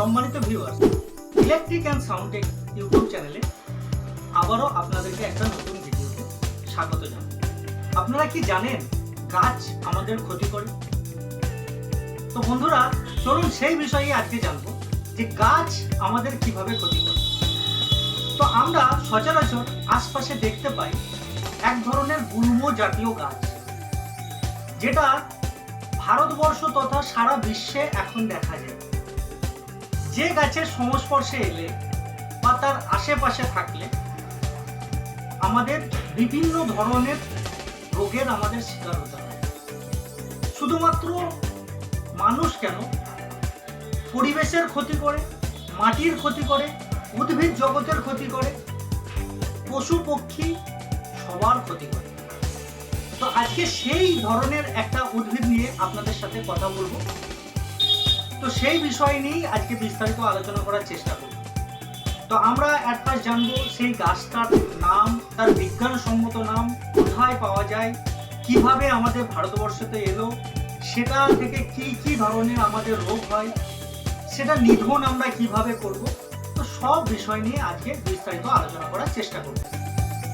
সম্মানিত viewers electric and sound tech YouTube চ্যানেলে আবারও আপনাদেরকে একটা নতুন ভিডিওতে স্বাগত জানাই। আপনারা কি জানেন গাছ আমাদের ক্ষতি করে? তো বন্ধুরা, চলুন সেই বিষয়ে আজকে জানব যে গাছ আমাদের কীভাবে ক্ষতি করে। তো আমরা সচরাচর আশপাশে দেখতে পাই এক ধরনের গুল্ম জাতীয় গাছ, যেটা ভারতবর্ষ তথা সারা বিশ্বে এখন দেখা যায়। যে গাছের সংস্পর্শে এলে বা তার আশেপাশে থাকলে আমাদের বিভিন্ন ধরনের রোগের আমাদের শিকার হতে হয়। শুধুমাত্র মানুষ কেন? পরিবেশের ক্ষতি করে, মাটির ক্ষতি করে, উদ্ভিদ জগতের ক্ষতি করে, পশু পক্ষী সবার ক্ষতি করে। তো আজকে সেই ধরনের একটা উদ্ভিদ নিয়ে আপনাদের সাথে কথা বলব। তো সেই বিষয় নিয়েই আজকে বিস্তারিত আলোচনা করার চেষ্টা করব। তো আমরা ফার্স্ট জানব সেই গাছটার নাম, তার বিজ্ঞানসম্মত নাম, কোথায় পাওয়া যায়, কীভাবে আমাদের ভারতবর্ষতে এলো, সেটা থেকে কি কি ধরনের আমাদের রোগ হয়, সেটা নিধন আমরা কীভাবে করব, তো সব বিষয় নিয়ে আজকে বিস্তারিত আলোচনা করার চেষ্টা করব।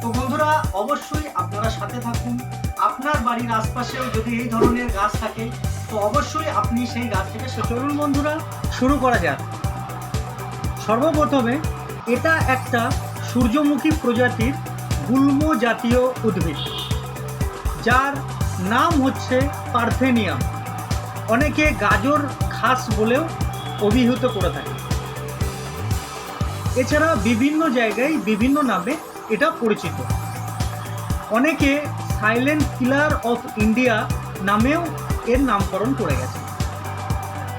তো বন্ধুরা, অবশ্যই আপনারা সাথে থাকুন। আপনার বাড়ির আশপাশেও যদি এই ধরনের গাছ থাকে তো অবশ্যই আপনি সেই গাছ থেকে চলুন বন্ধুরা শুরু করা যাক। সর্বপ্রথমে এটা একটা সূর্যমুখী প্রজাতির গুল্ম জাতীয় উদ্ভিদ, যার নাম হচ্ছে পারথেনিয়াম। অনেকে গাজর ঘাস বলেও অভিহিত করে থাকে। এছাড়া বিভিন্ন জায়গায় বিভিন্ন নামে এটা পরিচিত। অনেকে সাইলেন্ট কিলার অফ ইন্ডিয়া নামেও এর নামকরণ করে গেছে।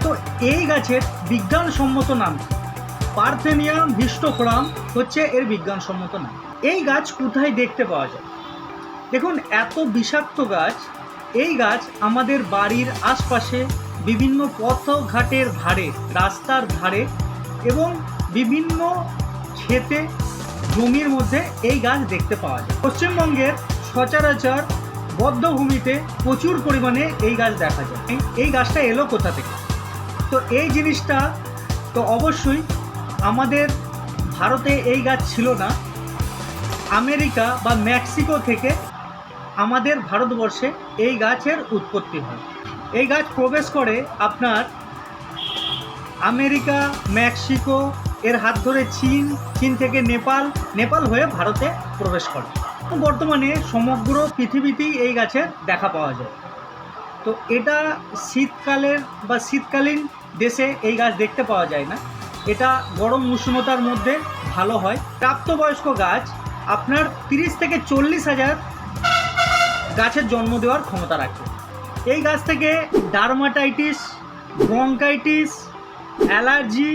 তো এই গাছের বিজ্ঞানসম্মত নাম? পার্থেনিয়াম ভিস্টোফোরাম হচ্ছে এর বিজ্ঞানসম্মত নাম। এই গাছ কোথায় দেখতে পাওয়া যায়? দেখুন, এত বিষাক্ত গাছ, এই গাছ আমাদের বাড়ির আশপাশে বিভিন্ন পথঘাটের ধারে, রাস্তার ধারে এবং বিভিন্ন ক্ষেতে জমির মধ্যে এই গাছ দেখতে পাওয়া যায়। পশ্চিমবঙ্গের সচরাচর বদ্ধভূমিতে প্রচুর পরিমাণে এই গাছ দেখা যায়। এই- গাছটা এলো কোথা থেকে? তো এই জিনিসটা তো অবশ্যই আমাদের ভারতে এই গাছ ছিল না। আমেরিকা বা মেক্সিকো থেকে আমাদের ভারতবর্ষে এই গাছের উৎপত্তি হয়। এই গাছ প্রবেশ করে আপনার আমেরিকা, মেক্সিকো, এর হাত ধরে চীন চীন থেকে নেপাল নেপাল হয়ে ভারতে প্রবেশ করে। বর্তমানে সমগ্র পৃথিবীতেই এই গাছের দেখা পাওয়া যায়। তো এটা শীতকালের বা শীতকালীন দেশে এই গাছ দেখতে পাওয়া যায় না। এটা গরম উষ্ণতার মধ্যে ভালো হয়। প্রাপ্তবয়স্ক গাছ আপনার তিরিশ থেকে চল্লিশ হাজার গাছের জন্ম দেওয়ার ক্ষমতা রাখে। এই গাছ থেকে ডার্মাটাইটিস, ব্রঙ্কাইটিস, অ্যালার্জি,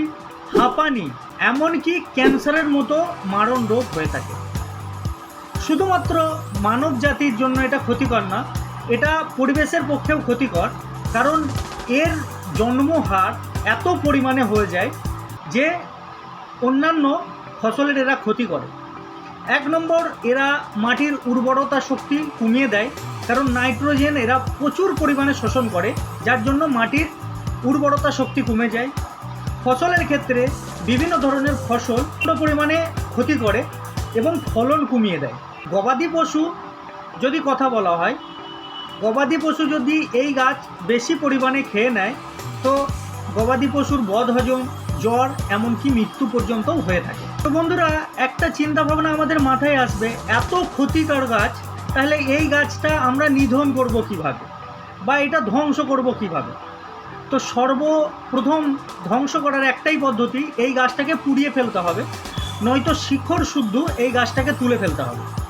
হাঁপানি, এমনকি ক্যান্সারের মতো মারণ রোগ হয়ে থাকে। শুধুমাত্র মানব জাতির জন্য এটা ক্ষতিকর না, এটা পরিবেশের পক্ষেও ক্ষতিকর, কারণ এর জন্মহার এত পরিমাণে হয়ে যায় যে অন্যান্য ফসলের এরা ক্ষতি করে। এক নম্বর, এরা মাটির উর্বরতা শক্তি কমিয়ে দেয়, কারণ নাইট্রোজেন এরা প্রচুর পরিমাণে শোষণ করে, যার জন্য মাটির উর্বরতা শক্তি কমে যায়। ফসলের ক্ষেত্রে বিভিন্ন ধরনের ফসল পুরো পরিমাণে ক্ষতি করে এবং ফলন কমিয়ে দেয়। গবাদি পশু যদি কথা বলা হয়, গবাদি পশু যদি এই গাছ বেশি পরিমাণে খেয়ে নেয়, তো গবাদি পশুর বদ হজম জ্বর, এমনকি মৃত্যু পর্যন্তও হয়ে থাকে। তো বন্ধুরা, একটা চিন্তা ভাবনা আমাদের মাথায় আসবে, এত ক্ষতিকর গাছ, তাহলে এই গাছটা আমরা নিধন করব কীভাবে? বা এটা ধ্বংস করব কীভাবে? তো সর্বপ্রথম ধ্বংস করার একটাই পদ্ধতি, এই গাছটাকে পুড়িয়ে ফেলতে হবে, নয়তো শিখর শুদ্ধ এই গাছটাকে তুলে ফেলতে হবে।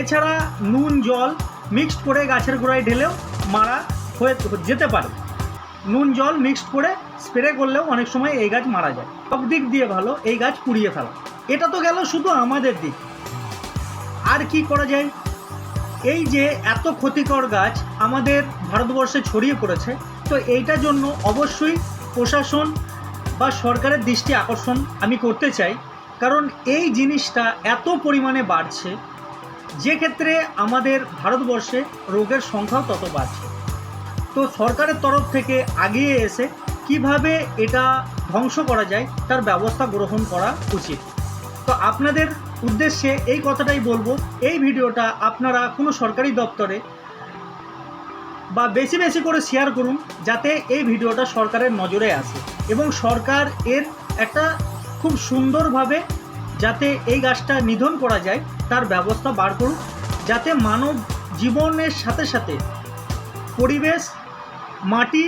এছাড়া নুন, জল মিক্সড করে গাছের গোড়ায় ঢেলেও মারা হয়ে যেতে পারে। নুন, জল মিক্সড করে স্প্রে করলেও অনেক সময় এই গাছ মারা যায়। সব দিক দিয়ে ভালো, এই গাছ পুড়িয়ে ফেলা। এটা তো গেল শুধু আমাদের দিক। আর কি করা যায়? এই যে এত ক্ষতিকর গাছ আমাদের ভারতবর্ষে ছড়িয়ে পড়েছে, তো এইটার জন্য অবশ্যই প্রশাসন বা সরকারের দৃষ্টি আকর্ষণ আমি করতে চাই। কারণ এই জিনিসটা এত পরিমাণে বাড়ছে যে ক্ষেত্রে আমাদের ভারতবর্ষে রোগের সংখ্যাও তত বাড়ছে। তো সরকারের তরফ থেকে আগিয়ে এসে কীভাবে এটা ধ্বংস করা যায়, তার ব্যবস্থা গ্রহণ করা উচিত। তো আপনাদের উদ্দেশ্যে এই কথাটাই বলব, এই ভিডিওটা আপনারা কোনো সরকারি দপ্তরে বা বেশি বেশি করে শেয়ার করুন, যাতে এই ভিডিওটা সরকারের নজরে আসে। এবং সরকার এর একটা খুব সুন্দরভাবে যাতে এই গাছটা নিধন করা যায়, তার ব্যবস্থা বার করুক যাতে মানব জীবনের সাথে সাথে পরিবেশ, মাটি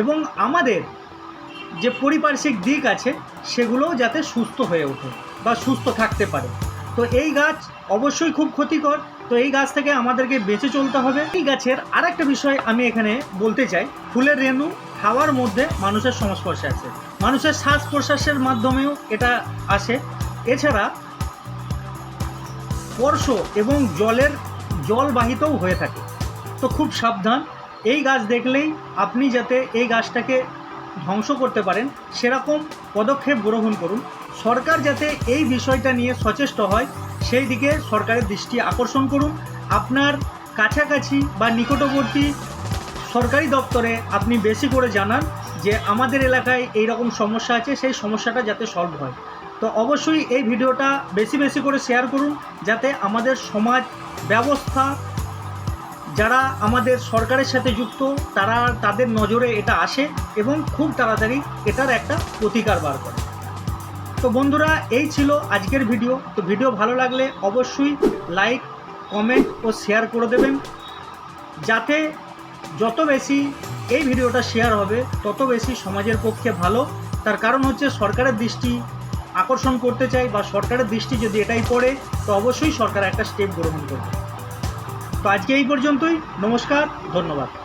এবং আমাদের যে পারিপার্শ্বিক দিক আছে, সেগুলোও যাতে সুস্থ হয়ে ওঠে বা সুস্থ থাকতে পারে। তো এই গাছ অবশ্যই খুব ক্ষতিকর। তো এই গাছ থেকে আমাদেরকে বেঁচে চলতে হবে। এই গাছের আর একটা বিষয় আমি এখানে বলতে চাই। ফুলের রেণু হাওয়ার মধ্যে মানুষের সংস্পর্শে আছে। মানুষের শ্বাস প্রশ্বাসের মাধ্যমেও এটা আসে। এছাড়া স্পর্শ এবং জলের জলবাহিতও হয়ে থাকে। তো খুব সাবধান, এই গাছ দেখলেই আপনি যাতে এই গাছটাকে ধ্বংস করতে পারেন, সেরকম পদক্ষেপ গ্রহণ করুন। সরকার যাতে এই বিষয়টা নিয়ে সচেষ্ট হয়, সেই দিকে সরকারের দৃষ্টি আকর্ষণ করুন। আপনার কাছাকাছি বা নিকটবর্তী সরকারি দপ্তরে আপনি বেশি করে জানান যে, আমাদের এলাকায় এই রকম সমস্যা আছে, সেই সমস্যাটা যাতে সলভ হয়। তো অবশ্যই এই ভিডিওটা বেশি বেশি করে শেয়ার করুন, যাতে আমাদের সমাজ ব্যবস্থা, যারা আমাদের সরকারের সাথে যুক্ত, তারা তাদের নজরে এটা আসে এবং খুব তাড়াতাড়ি এটার একটা প্রতিকার বার করে। তো বন্ধুরা, এই ছিল আজকের ভিডিও। তো ভিডিও ভালো লাগলে অবশ্যই লাইক কমেন্ট ও শেয়ার করে দেবেন। যাতে যত বেশি এই ভিডিওটা শেয়ার হবে, তত বেশি সমাজের পক্ষে ভালো। তার কারণ হচ্ছে সরকারের দৃষ্টি আকর্ষণ করতে চাই বা সরকারের দৃষ্টি যদি এটাই পড়ে, তো অবশ্যই সরকার একটা স্টেপ গ্রহণ করবে। তো আজকে এই পর্যন্তই। নমস্কার, ধন্যবাদ।